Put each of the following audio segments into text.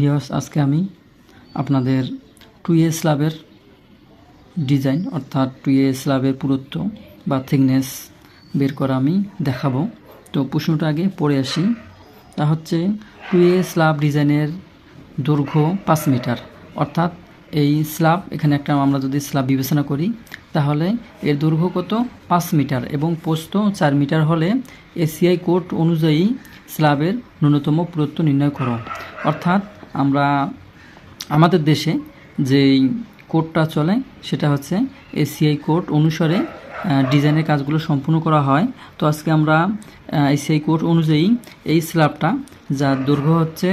ভিওস আজকে আমি আপনাদের টু এ স্ল্যাবের ডিজাইন অর্থাৎ টু এ স্ল্যাবের পুরুত্ব বা থিকনেস বের করা আমি দেখাবো। তো প্রশ্নটা আগে পড়ে আসি। তা হচ্ছে টু এ স্ল্যাব ডিজাইনের দৈর্ঘ্য পাঁচ মিটার। অর্থাৎ এই স্ল্যাব এখানে একটা আমরা যদি স্ল্যাব বিবেচনা করি, তাহলে এর দৈর্ঘ্য কত? পাঁচ মিটার। এবং পোস্ত চার মিটার হলে এসিআই কোড অনুযায়ী স্ল্যাবের ন্যূনতম পুরুত্ব নির্ণয় করো। অর্থাৎ আমরা আমাদের দেশে যেই কোডটা চলে সেটা হচ্ছে এসিআই কোড অনুসারে ডিজাইনের কাজগুলো সম্পূর্ণ করা হয়। তো আজকে আমরা এসিআই কোড অনুযায়ী এই স্ল্যাবটা, যার দৈর্ঘ্য হচ্ছে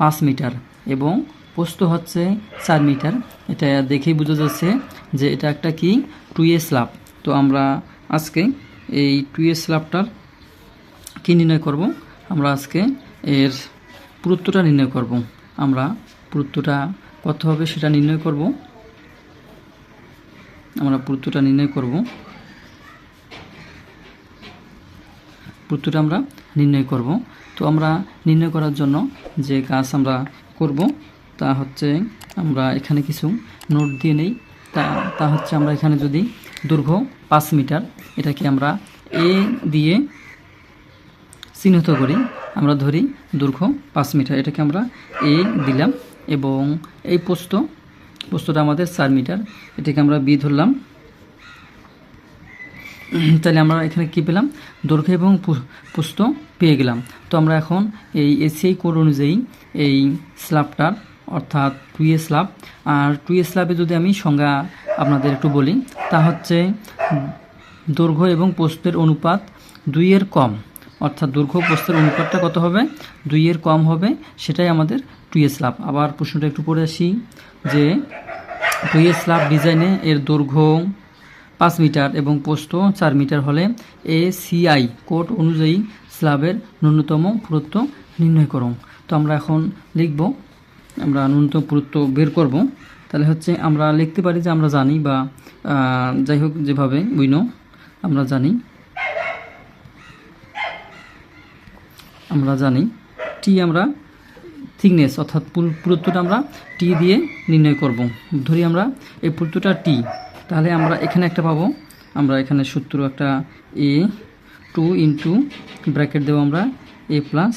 পাঁচ মিটার এবং পোস্ত হচ্ছে চার মিটার, এটা দেখেই বোঝা যাচ্ছে যে এটা একটা কি টু এ স্ল্যাব। তো আমরা আজকে এই টু এ স্ল্যাবটার কী নির্ণয় করব? আমরা আজকে এর পুরুত্বটা নির্ণয় করব। আমরা পুরুত্বটা কত হবে সেটা নির্ণয় করব। আমরা পুরুত্বটা নির্ণয় করব। পুরুত্বটা আমরা নির্ণয় করব। তো আমরা নির্ণয় করার জন্য যে কাজ আমরা করব, তা হচ্ছে আমরা এখানে কিছু নোট দিয়ে নেই। তা তা হচ্ছে আমরা এখানে যদি দৈর্ঘ্য পাঁচ মিটার এটাকে আমরা এ দিয়ে চিহ্নিত করি আমরা ধরি দৈর্ঘ্য পাঁচ মিটার। এটাকে আমরা এ দিলাম এবং এই পোস্ত, পোস্তটা আমাদের চার মিটার। এটাকে আমরা বি ধরলাম। তাহলে আমরা এখানে কি পেলাম? দৈর্ঘ্য এবং পোস্ত পেয়ে গেলাম। তো আমরা এখন এই এসিআই কোড অনুযায়ী এই স্ল্যাবটার অর্থাৎ টু এ স্ল্যাব আর টু এ স্ল্যাবে যদি আমি সংজ্ঞা আপনাদের একটু বলি, তা হচ্ছে দৈর্ঘ্য এবং পোস্তের অনুপাত দুইয়ের কম। অর্থাৎ দৈর্ঘ্য পোস্তের অনুপাতটা কত হবে? দুইয়ের কম হবে, সেটাই আমাদের টু এ স্ল্যাব আবার প্রশ্নটা একটু পড়ে আসি, যে টু এ স্ল্যাব ডিজাইনে এর দৈর্ঘ্য পাঁচ মিটার এবং পোস্ত চার মিটার হলে এ সিআই কোড অনুযায়ী স্ল্যাবের ন্যূনতম পুরুত্ব নির্ণয় করো তো আমরা এখন লিখব, আমরা ন্যূনতম পুরুত্ব বের করব। তাহলে হচ্ছে আমরা লিখতে পারি যে আমরা জানি বা যাই হোক যেভাবে উইনো আমরা জানি আমরা জানি টি আমরা থিকনেস অর্থাৎ পুর- পুরুত্বটা আমরা টি দিয়ে নির্ণয় করব। ধরি আমরা এই পুরুত্বটা টি তাহলে আমরা এখানে একটা পাবো। আমরা এখানে সূত্র একটা এ টু ইন্টু ব্র্যাকেট দেবো আমরা এ প্লাস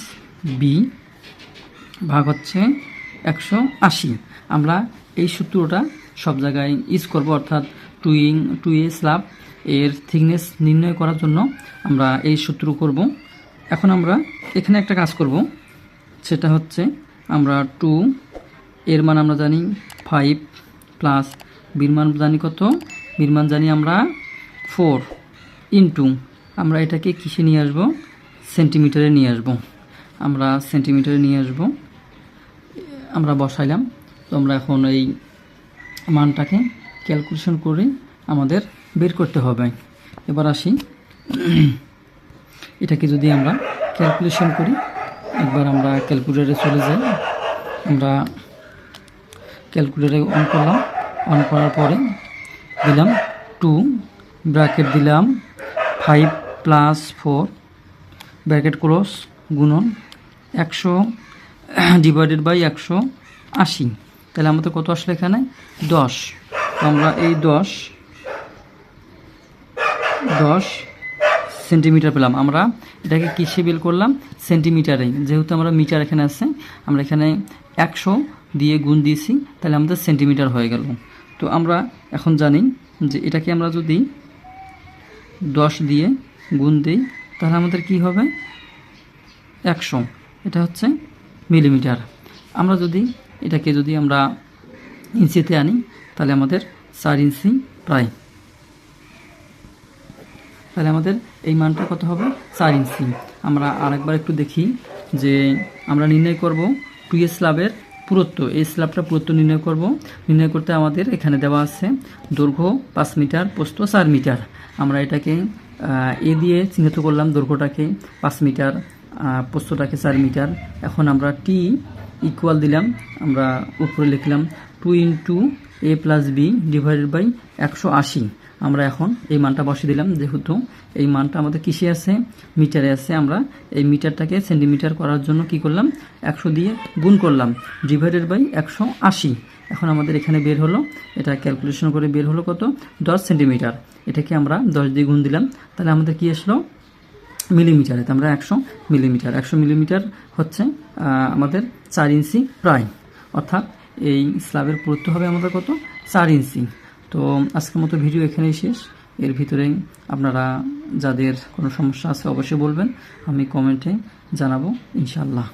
বি ভাগ হচ্ছে একশো আশি। আমরা এই সূত্রটা সব জায়গায় ইউজ করব, অর্থাৎ টুইং টু এ স্ল্যাব এর থিকনেস নির্ণয় করার জন্য আমরা এই সূত্র করব। এখন আমরা এখানে একটা কাজ করব। সেটা হচ্ছে আমরা টু এর মান আমরা জানি ফাইভ প্লাস বির মান জানি কত? বির মান জানি আমরা ফোর ইন্টু আমরা এটাকে কিসে নিয়ে আসব? সেন্টিমিটারে নিয়ে আসব। আমরা সেন্টিমিটারে নিয়ে আসব। আমরা বসাইলাম। তো আমরা এখন এই মানটাকে ক্যালকুলেশন করে আমাদের বের করতে হবে। এবার আসি। এটাকে যদি আমরা ক্যালকুলেশন করি, একবার আমরা ক্যালকুলেটরে চলে যাই, আমরা ক্যালকুলেটরে অন করলাম অন করার পরে দিলাম টু ব্র্যাকেট দিলাম five plus four bracket close গুণন একশো ডিভাইডেড বাই একশো আশি। তাহলে আমাদের কত আসলে এখানে? দশ। আমরা এই দশ দশ সেন্টিমিটার পেলাম। আমরা এটাকে কিসে বের করলাম? সেন্টিমিটারে যেহেতু আমরা মিটার এখানে আছে, আমরা এখানে একশো দিয়ে গুণ দিয়েছি, তাহলে আমাদের সেন্টিমিটার হয়ে গেল। তো আমরা এখন জানি যে এটাকে আমরা যদি দশ দিয়ে গুণ দিই, তাহলে আমাদের কি হবে? একশো। এটা হচ্ছে মিলিমিটার। আমরা যদি এটাকে যদি আমরা ইঞ্চিতে আনি, তাহলে আমাদের চার ইঞ্চি প্রায়। তাহলে আমাদের এই মানটা কত হবে? চার ইঞ্চি। আমরা আরেকবার একটু দেখি যে আমরা নির্ণয় করব টু এ স্ল্যাবের পুরুত্ব। এই স্ল্যাবটা পুরত্ব নির্ণয় করব। নির্ণয় করতে আমাদের এখানে দেওয়া আছে দৈর্ঘ্য পাঁচ মিটার পোস্ত চার মিটার। আমরা এটাকে এ দিয়ে চিহ্নিত করলাম দৈর্ঘ্যটাকে পাঁচ মিটার পোস্তটাকে চার মিটার। এখন আমরা টি ইকুয়াল দিলাম, আমরা উপরে লিখলাম two into A plus B divided by একশো আশি। আমরা এখন এই মানটা বসিয়ে দিলাম, যেহেতু এই মানটা আমাদের কিসে আছে? মিটারে আছে। আমরা এই মিটারটাকে সেন্টিমিটার করার জন্য কি করলাম? একশো দিয়ে গুণ করলাম ডিভাইডেড বাই একশো আশি। এখন আমাদের এখানে বের হলো, এটা ক্যালকুলেশন করে বের হলো কত? দশ সেন্টিমিটার। এটাকে আমরা দশ দিয়ে গুণ দিলাম। তাহলে আমাদের কি আসলো? মিলিমিটারে আমরা একশো মিলিমিটার। একশো মিলিমিটার হচ্ছে আমাদের চার ইঞ্চি প্রায় অর্থাৎ এই স্ল্যাবের পুরুত্ব হবে আমাদের কত? চার ইঞ্চি। তো আজকের মতো ভিডিও এখানেই শেষ। এর ভিতরে আপনারা যাদের কোনো সমস্যা আছে অবশ্যই বলবেন, আমি কমেন্টে জানাব ইনশাল্লাহ